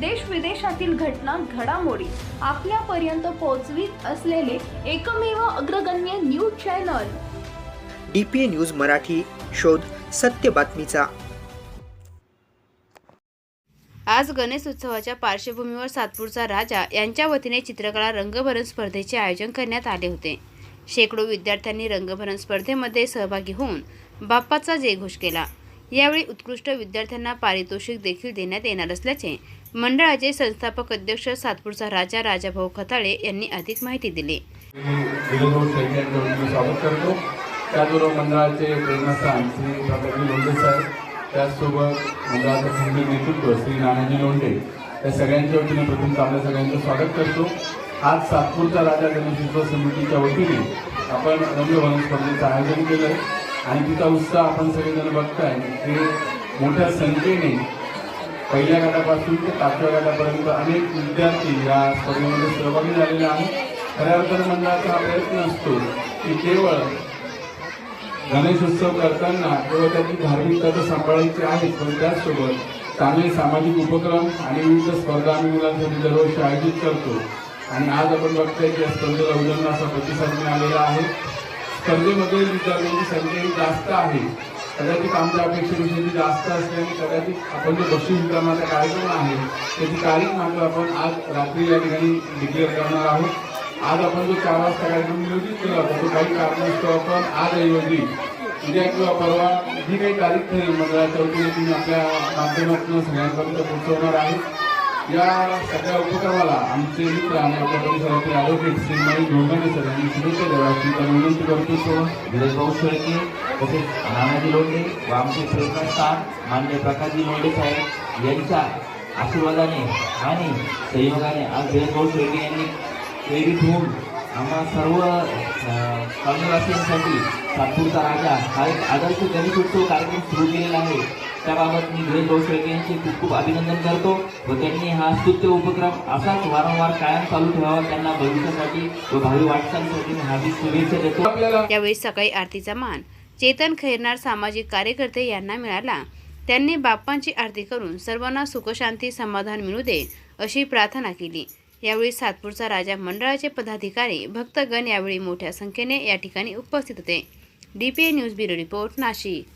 देश विदेशातील घटना घडामोडी आपल्यापर्यंत पोहोचवीत असलेले एकमेव अग्रगण्य news channel. D P A news Marathi शोध सत्य बातमीचा. आज गणेश उत्सवाच्या पार्श्वभूमीवर सातपूरचा राजा यांच्या वतीने चित्रकला रंगभरण स्पर्धेचे आयोजन करण्यात आले होते. शेकडो विद्यार्थ्यांनी रंगभरण स्पर्धेमध्ये सहभागी होऊन बाप्पाचा जयघोष केला. यावेळी उत्कृष्ट विद्यार्थ्यांना पारितोषिक देखील देण्यात येणार असल्याचे मंडळाचे संस्थापक अध्यक्ष सातपूरचा राजा राजाभाऊ खताळे यांनी अधिक माहिती दिली. स्वागत करतो. त्याचबरोबर मंडळाचे प्रेरणास्थान श्री प्रकाशजी लोंढे साहेब त्याचसोबत मंडळाचं खंबीर नेतृत्व श्री नानाजी लोंढे या सगळ्यांच्या वतीने प्रथम आपल्या सगळ्यांचं स्वागत करतो. आज सातपूरचा राजा गणेशोत्सव समितीच्या वतीने आपण रंगभवन स्पर्धेचं आयोजन केलं आणि तिचा उत्साह आपण सगळेजण बघताय. की मोठ्या संख्येने पहिल्या गटापासून ते पाचव्या गटापर्यंत अनेक विद्यार्थी या स्पर्धेमध्ये सहभागी झालेले आहेत. खऱ्या अर्थानं म्हणजे मंडळाचा हा प्रयत्न असतो की केवळ गणेशोत्सव करताना केवळ त्याची धार्मिकता तर सांभाळायची आहे पण त्याचसोबत चांगले सामाजिक उपक्रम आणि विविध स्पर्धा आम्ही मुलांसाठी दरवर्षी आयोजित करतो. आणि आज आपण बघतोय की या स्पर्धेला उदंड असा प्रतिसाद मिळालेला आहे. स्पर्धेमध्ये विद्यार्थ्यांची संख्या जास्त आहे. कदाचित आमच्या अपेक्षेविषयी जास्त असल्याने कदाचित आपण जो बक्षीस वितरणाचा कार्यक्रम आहे त्याची तारीख मात्र आपण आज रात्री या ठिकाणी डिक्लेअर करणार आहोत. आज आपण जो चार वाजता कार्यक्रम नियोजित केला होता तो काही कारणास्तव आपण आजऐवजी उद्या किंवा परवा जी काही तारीख ठरेल मंडळाच्या वतीने तुम्ही आपल्या माध्यमातून सगळ्यांपर्यंत पोहोचवणार आहे या सगळ्या उपक्रमाला आमचे मित्र आणि आपल्या परिसरातील ॲडव्होकेट श्री महेश गोंधळे सर यांनी शुभेच्छा द्याव्याची तर विनंती करतो तो भाऊ शेळके तसेच नानाजी लोंढे व आमचे प्रेरणास्थान मान्य प्रकाशजी लोंढे साहेब यांच्या आशीर्वादाने आणि सहयोगाने आज धीरज भाऊ शेळके यांनी प्रेरित होऊन आम्हा सर्व कॉलनीवासियांसाठी सातपूरचा राजा हा एक आदर्श गणेशोत्सव कार्यक्रम सुरू केलेला आहे. त्याबाबत मी विजयभाऊ शेळके यांचे खूप खूप अभिनंदन करतो व त्यांनी हा स्तुत्य उपक्रम असाच वारंवार कायम चालू ठेवावा त्यांना भविष्यासाठी व भावी वाटचालीसाठी मी हार्दिक शुभेच्छा देतो. आपल्याला यावेळी सकाळी आरतीचा मान चेतन खैरनार सामाजिक कार्यकर्ते यांना मिळाला. त्यांनी बाप्पांची आरती करून सर्वांना सुखशांती समाधान मिळू दे अशी प्रार्थना केली. यावेळी सातपूरचा राजा मंडळाचे पदाधिकारी भक्तगण यावेळी मोठ्या संख्येने या ठिकाणी उपस्थित होते. DPA news bureau report Nashik.